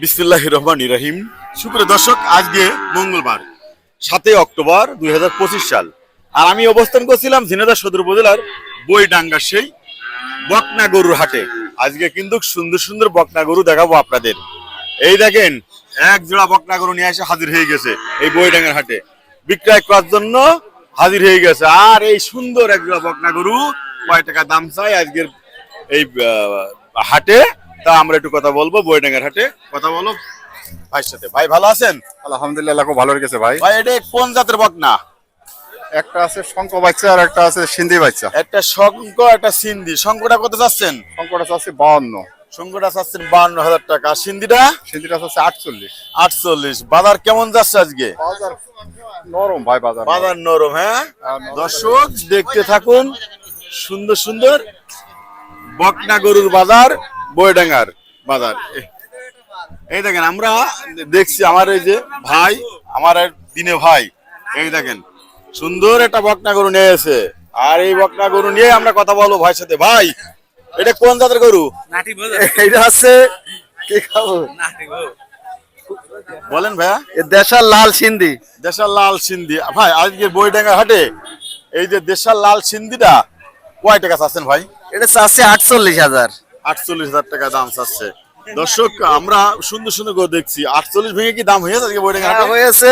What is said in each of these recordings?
বিসমিল্লাহ রহমান রাহিম সুপ্রিয় দর্শক, আজকে মঙ্গলবার, সাতই অক্টোবর দুই হাজার পঁচিশ সাল। আর আমি অবস্থান করছিলাম ঝিনাদা সদর উপজেলার বইডাঙ্গা সেই বকনা গরুর হাটে। আজকে কিন্তু সুন্দর সুন্দর বকনা গরু দেখাবো আপনাদের। এই দেখেন, এক জোড়া বকনা গরু নিয়ে এসে হাজির হয়ে গেছে এই বইডাঙ্গার হাটে। বিক্রয় করার জন্য হাজির হয়ে গেছে। আর এই সুন্দর এক জোড়া বকনা গরু কয় টাকা দাম চাই আজকের এই হাটে? তা আমরা একটু কথা বলব বইডাঙ্গার হাটে। কথা বলো ভাইয়ের সাথে। ভাই ভালো আছেন? আলহামদুলিল্লাহ খুব ভালো রেখেছে ভাই। ভাই এটা কোন জাতের বকনা? একটা আছে শঙ্খ বাচ্চা আর একটা আছে সিন্ধি বাচ্চা। একটা শঙ্ক একটা সিন্ধি। শঙ্কটা কত চাচ্ছেন? শঙ্কটা আছে বাউন্ন। চাচ্ছেন হাজার টাকা। সিন্ধিটা? সিন্ধিটা আছে আটচল্লিশ। আটচল্লিশ। বাজার কেমন যাচ্ছে আজকে? বাজার নরম ভাই বাজার বাজার নরম হ্যাঁ? হ্যাঁ, দর্শক দেখতে থাকুন। সুন্দর সুন্দর। বকনা গরুর বাজার। বইডাঙ্গার বাজার। এ- এই দেখেন আমরা দেখছি আমার এই যে ভাই আমার দিনে ভাই। এই দেখেন সুন্দর একটা বকনা গরু নিয়ে এসে আর এই বকনা গরু নিয়ে আমরা কথা বলব ভাইয়ের সাথে। ভাই এটা কোন জাতের গরু? এটা আছে কি খাব? বলেন ভাইয়া। এ দেশাল লাল সিন্ধি। দেশাল লাল সিন্ধি। ভাই আজকে বইডাঙ্গা হাটে এই যে দেশাল লাল সিন্ধিটা কয় টাকা চাচ্ছেন ভাই? এটা চাচ্ছে আটচল্লিশ হাজার। আটচল্লিশ হাজার টাকা দাম চাচ্ছে। দর্শক আমরা সুন্দর সুন্দর করে দেখছি। আটচল্লিশ ভেঙে কি দাম হয়েছে আজকে বইডাঙ্গা হয়েছে।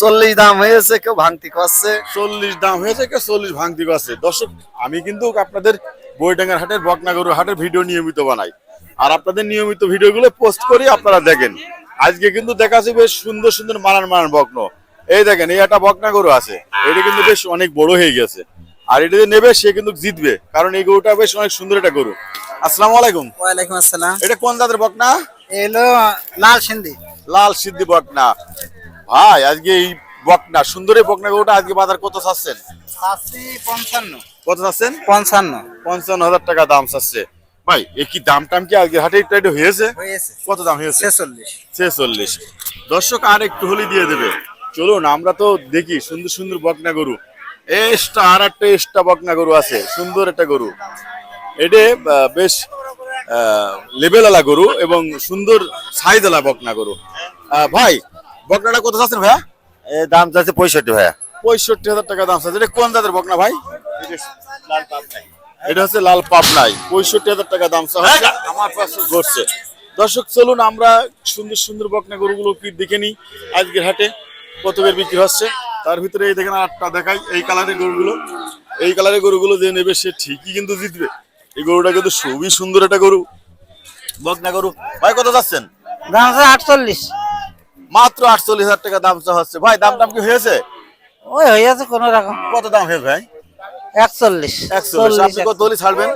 চল্লিশ দাম হয়েছে কেউ ভাঙতি করছে। চল্লিশ দাম হয়েছে কেউ চল্লিশ ভাঙতি আছে দর্শক আমি কিন্তু আপনাদের বইডাঙ্গার হাটের বকনাগরুর হাটের ভিডিও নিয়মিত বানাই। আর আপনাদের নিয়মিত ভিডিওগুলো পোস্ট করি আপনারা দেখেন। আজকে কিন্তু দেখা যাচ্ছে বেশ সুন্দর সুন্দর মারান মারান বকন। এই দেখেন এই একটা বকনা গরু আছে। এটা কিন্তু বেশ অনেক বড় হয়ে গেছে। আর এটা যে নেবে সে কিন্তু জিতবে। কারণ এই গরুটা বেশ অনেক সুন্দর একটা গরু। আসসালামু আলাইকুম। ওয়ালাইকুম আসসালাম। এটা কোন জাতের বকনা? এলো লাল সিন্ধি। লাল সিদ্ধি বকনা। ভাই আজকে এই বকনা সুন্দর বকনা গরুটা আজকে বাজার কত চাচ্ছেন? চাচ্ছি পঞ্চান্ন। কত চাচ্ছেন? পঞ্চান্ন। পঞ্চান্ন হাজার টাকা দাম চাচ্ছে। ভাই এ কি দাম টাম কি আজকে হাটে একটু হয়েছে? কত দাম হয়েছে? ছেচল্লিশ। ছেচল্লিশ। দর্শক আর একটু হলে দিয়ে দেবে। চলুন আমরা তো দেখি সুন্দর সুন্দর বকনা গরু। এসটা আর একটা এসটা বকনা গরু আছে। সুন্দর একটা গরু। এটা আহ, বেশ লেবেলালা গরু এবং সুন্দর সাইজওয়ালা বকনা গরু। ভাই বকনাটা কত চাচ্ছেন ভাইয়া? এ দাম চাচ্ছে পঁয়ষট্টি ভাইয়া। পঁয়ষট্টি হাজার টাকা দাম চাচ্ছে। এটা কোন জাতের বকনা ভাই? এটা হচ্ছে লাল পাবনাই। পঁয়ষট্টি হাজার টাকা দাম হচ্ছে আমার পাশে ঘটছে দর্শক চলুন আমরা সুন্দর সুন্দর বকনা গরুগুলো কি দেখে নিই আজকের হাটে। কত বের বিক্রি হচ্ছে? তার ভিতরে এই দেখেন আটটা দেখাই। এই কালারের গরুগুলো। এই কালারের গরুগুলো যে নেবে সে ঠিকই কিন্তু জিতবে। এই গরুটা কিন্তু খুবই সুন্দর একটা গরু। বকনা গরু। ভাই কত যাচ্ছেন? দাম আছে আটচল্লিশ। মাত্র আটচল্লিশ হাজার টাকা দাম চা হচ্ছে। ভাই দাম টাম কি হয়েছে? ওই হয়েছে কোন রকম। কত দাম হয়েছে ভাই? একচল্লিশ। একচল্লিশ। আপনি কত হলে ছাড়বেন?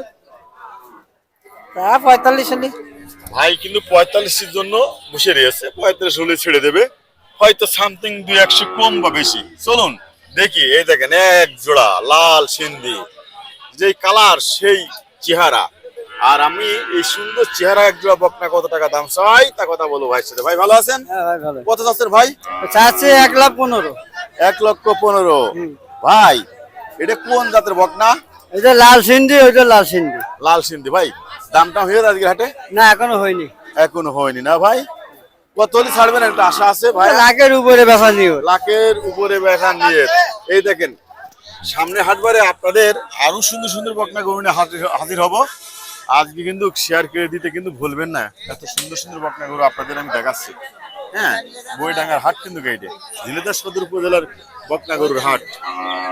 তা পঁয়তাল্লিশ হলি। ভাই কিন্তু পঁয়তাল্লিশের জন্য বসে রয়েছে। পঁয়তাল্লিশ হলে ছেড়ে দেবে। হয়তো সামথিং দুই একশো কম বা বেশি। চলুন দেখি। এই দেখেন এক জোড়া লাল সিন্ধি। যেই কালার সেই চেহারা। আর আমি এই সুন্দর চেহারা এক জোড়া বকনা কত টাকা দাম চাই তা কথা বলব ভাই সাথে। ভাই ভালো আছেন? কত চাচ্ছেন ভাই? চাচ্ছে এক লাখ পনেরো। এক লক্ষ পনেরো। ভাই এটা কোন জাতের বকনা ওইটা লাল সিন্ধি ওইটা লাল সিন্ধি। লাল সিন্ধি ভাই দামটা হয়ে যাবে আজকের হাটে? না এখনও হয়নি। এখনও হয়নি না ভাই? কত হলে ছাড়বেন? একটা আশা আছে ভাই লাখের উপরে বেচা নিও লাখের উপরে ব্যথা নিয়ে। এই দেখেন সামনে হাটবারে আপনাদের আরও সুন্দর সুন্দর বকনা গরু নিয়ে হাজির- হব। আজকে কিন্তু শেয়ার করে দিতে কিন্তু ভুলবেন না। এত সুন্দর সুন্দর বকনা গরু আপনাদের আমি দেখাচ্ছি। হ্যাঁ বইডাঙ্গার হাট কিন্তু গাইডে ঝিলেদার সদর উপজেলার বকনা গরুর হাট।